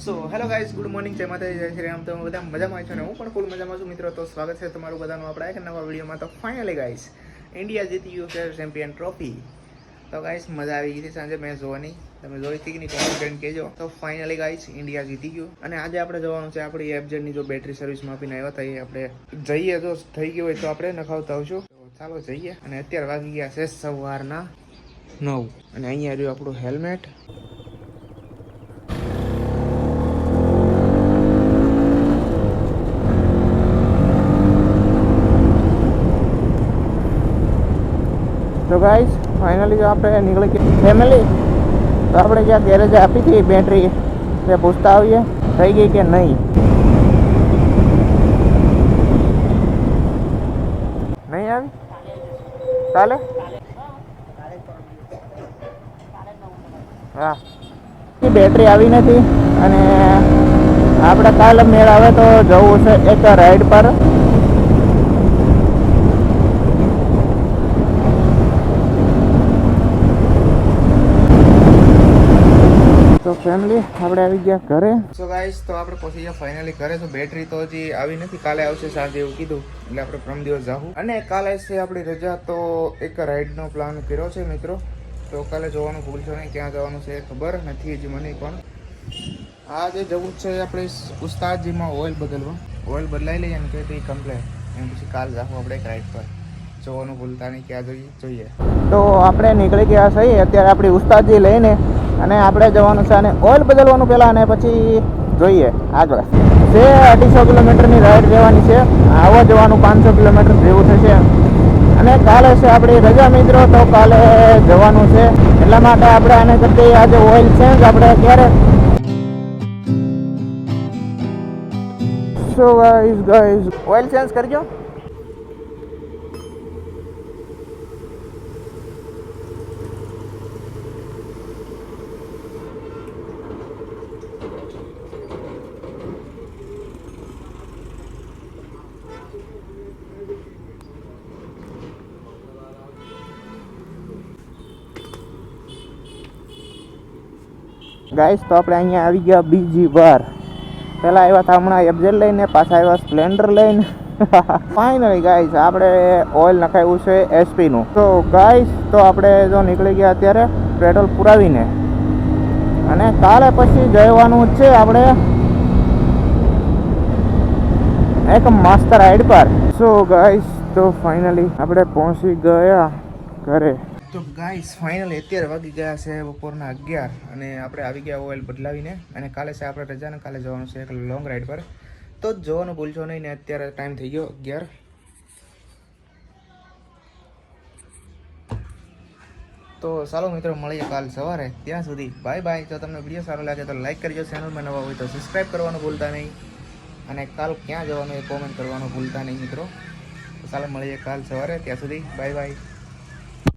So hello guys good morning જય માતાજી, જય શ્રી રામ. તો બધા મજામાં છો ને હું પણ ફૂલ મજામાં છું મિત્રો. તો સ્વાગત છે તમારું બધાનું આપણા એક નવા વિડીયોમાં. તો ફાઇનલી ગાઈઝ ઇન્ડિયા જીતી ગયું છે ચેમ્પિયન ટ્રોફી તો ગાઈઝ મજા આવી ગઈ હતી સાંજે મેં જોવાની. તમે જોઈ હતી કે નહીં કોમેન્ટ કહેજો. તો ફાઇનલી ગાઈઝ ઇન્ડિયા જીતી ગયું. અને આજે આપણે જવાનું છે આપણી એફજેડની જો બેટરી સર્વિસમાં આપીને આવ્યા હતા આપણે જઈએ જો થઈ ગયું હોય તો આપણે નખાવતા આવશું. ચાલો જઈએ. અને અત્યારે વાગી ગયા છે સવારના નવ. અને અહીંયા રહ્યું આપણું હેલ્મેટ તો ગાઈસ ફાઇનલી જો આપણે નીકળી ગયા ફેમિલી તો આપણે જ્યાં ગેરેજ આપી હતી બેટરી તે પૂછતા આવીએ, થઈ ગઈ કે નહીં? નહીં આવી? કાલે હા. બેટરી આવી નથી અને આપણે કાલે મેળ આવે તો જવું છે એક રાઈડ પર. તો ફેમિલી આપણે આવી ગયા ઘરે. સો ગાઈસ તો આપણે પહોંચી ગયા ફાઇનલી ઘરે. તો બેટરી તો હજી આવી નથી. કાલે આવશે સાંજે એવું કીધું. એટલે આપણે પ્રમ દિવસ જાવું અને કાલે છે આપણી રજા તો એક રાઈડનો પ્લાન કર્યો છે મિત્રો. તો કાલે જોવાનું ભૂલશો નહીં. ક્યાં જવાનું છે એ ખબર નથી હજી મને પણ. આજે જવું છે આપણે ઉસ્તાદજીમાં ઓઇલ બદલવા. ઓઇલ બદલાઈ લઈએ ને કે તે કમ્પ્લેન એમ પછી કાલ જાવું આપણે એક રાઈડ પર. જોવાનું ભૂલતા નહીં. ક્યાં જોઈએ? જોઈએ. તો આપણે નીકળી ગયા છીએ. અત્યારે આપણી ઉસ્તાદજી લઈને અને આપણે જવાનું છે અને ઓઇલ બદલવાનું પહેલાં અને પછી જોઈએ. આગળ છે અઢીસો કિલોમીટરની રાઈડ જવાની છે આવવા જવાનું પાંચસો કિલોમીટર જેવું થશે. અને કાલે છે આપણી રજા મિત્રો, તો કાલે જવાનું છે. એટલા માટે આપણે આને કરતી આજે ઓઇલ ચેન્જ આપણે ક્યારે? So guys guys oil change કરજો ગાઈસ તો આપણે અહીંયા આવી ગયા બીજી વાર. પહેલાં આવ્યા હતા હમણાં એફઝેડ લઈને, પાછા આવ્યા સ્પ્લેન્ડર લઈને. ફાઇનલી ગાઈસ આપણે ઓઇલ નખાવ્યું છે એસપીનું તો ગાઈસ તો આપણે જો નીકળી ગયા અત્યારે પેટ્રોલ પુરાવીને. અને કાલે પછી જવાનું છે આપણે એક માસ્ટર રાઈડ પર. સો ગાઈસ તો ફાઇનલી આપણે પહોંચી ગયા ઘરે. તો ગાઈસ ફાઇનલ અત્યારે વાગી ગયા છે બપોરના અગિયાર અને આપણે આવી ગયા ઓઇલ બદલાવીને અને કાલે છે આપણે રજા ને કાલે જવાનું છે એક લોંગ રાઈડ પર. તો જોવાનું ભૂલશો નહીં ને અત્યારે ટાઈમ થઈ ગયો અગિયાર. તો ચાલો મિત્રો, મળીએ કાલ સવારે. ત્યાં સુધી બાય બાય જો તમને વીડિયો સારો લાગે તો લાઈક કરજો. ચેનલમાં નવા હોય તો સબસ્ક્રાઈબ કરવાનું ભૂલતા નહીં. અને કાલ ક્યાં જવાનું એ કોમેન્ટ કરવાનું ભૂલતા નહીં મિત્રો. ચાલો મળીએ કાલ સવારે. ત્યાં સુધી બાય બાય